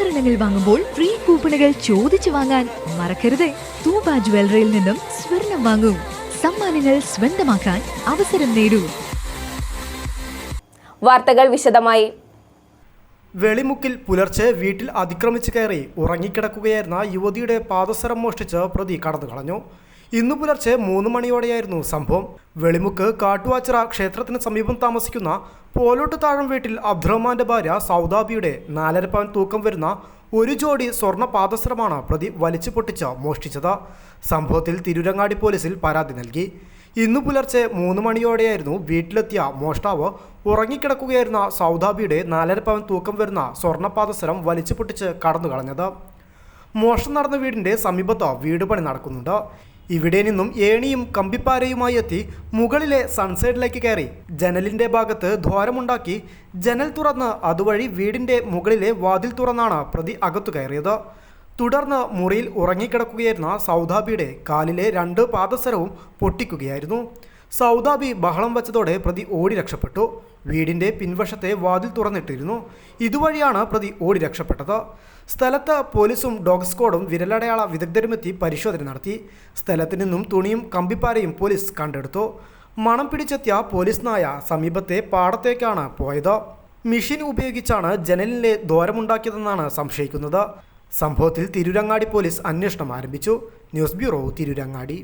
ആഭരണങ്ങൾ വാങ്ങുമ്പോൾ ഫ്രീ കൂപ്പണുകൾ ചോദിച്ചു വാങ്ങാൻ മറക്കരുത്. തൂബ ജ്വല്ലറിയിൽ നിന്നും സ്വർണം വാങ്ങൂ. സമ്മാനങ്ങൾ സ്വന്തമാക്കാൻ അവസരം നേടൂ. വാർത്തകൾ വിശദമായി. വെളിമുക്കിൽ പുലർച്ചെ വീട്ടിൽ അതിക്രമിച്ചു കയറി ഉറങ്ങിക്കിടക്കുകയായിരുന്ന യുവതിയുടെ പാദസരം മോഷ്ടിച്ച് പ്രതി കടന്നു കളഞ്ഞു ഇന്നു പുലർച്ചെ മൂന്ന് മണിയോടെയായിരുന്നു സംഭവം. വെളിമുക്ക് കാട്ടുവാച്ചിറ ക്ഷേത്രത്തിന് സമീപം താമസിക്കുന്ന പോലോട്ട് താഴം വീട്ടിൽ അബ്ദുറഹ്മാന്റെ ഭാര്യ സൗദാബിയുടെ നാലര പവൻ തൂക്കം വരുന്ന ഒരു ജോഡി സ്വർണ പാദസരമാണ് പ്രതി വലിച്ചു പൊട്ടിച്ച് മോഷ്ടിച്ചത്. സംഭവത്തിൽ തിരുരങ്ങാടി പോലീസിൽ പരാതി നൽകി. ഇന്നു പുലർച്ചെ മൂന്ന് മണിയോടെയായിരുന്നു വീട്ടിലെത്തിയ മോഷ്ടാവ് ഉറങ്ങിക്കിടക്കുകയായിരുന്ന സൗദാബിയുടെ നാലര പവൻ തൂക്കം വരുന്ന സ്വർണപാദസരം വലിച്ചു പൊട്ടിച്ച് കടന്നു കളഞ്ഞത് മോഷണം നടന്ന വീടിന്റെ സമീപത്ത് വീട് പണി നടക്കുന്നുണ്ട്. ഇവിടെ നിന്നും ഏണിയും കമ്പിപ്പാരയുമായി എത്തി മുകളിലെ സൺസൈഡിലേക്ക് കയറി. ജനലിന്റെ ഭാഗത്ത് ദ്വാരമുണ്ടാക്കി ജനൽ തുറന്ന് അതുവഴി വീടിന്റെ മുകളിലെ വാതിൽ തുറന്നാണ് പ്രതി അകത്തു കയറിയത്. തുടർന്ന് മുറിയിൽ ഉറങ്ങിക്കിടക്കുകയായിരുന്ന സൗദാബിയുടെ കാലിലെ രണ്ട് പാദസരവും പൊട്ടിക്കുകയായിരുന്നു. സൗദാബി ബഹളം വച്ചതോടെ പ്രതി ഓടി രക്ഷപ്പെട്ടു. വീടിന്റെ പിൻവശത്തെ വാതിൽ തുറന്നിട്ടിരുന്നു. ഇതുവഴിയാണ് പ്രതി ഓടി രക്ഷപ്പെട്ടത്. സ്ഥലത്ത് പോലീസും ഡോഗ് സ്ക്വാഡും വിരലടയാള വിദഗ്ധരുമെത്തി പരിശോധന നടത്തി. സ്ഥലത്തു നിന്നും തുണിയും കമ്പിപ്പാരയും പോലീസ് കണ്ടെടുത്തു. മണം പിടിച്ചെത്തിയ പോലീസ് നായ സമീപത്തെ പാടത്തേക്കാണ് പോയത്. മെഷീൻ ഉപയോഗിച്ചാണ് ജനലിലെ ദ്വാരമുണ്ടാക്കിയതെന്നാണ് സംശയിക്കുന്നത്. സംഭവത്തിൽ തിരുരങ്ങാടി പോലീസ് അന്വേഷണം ആരംഭിച്ചു. News bureau Tirurangadi.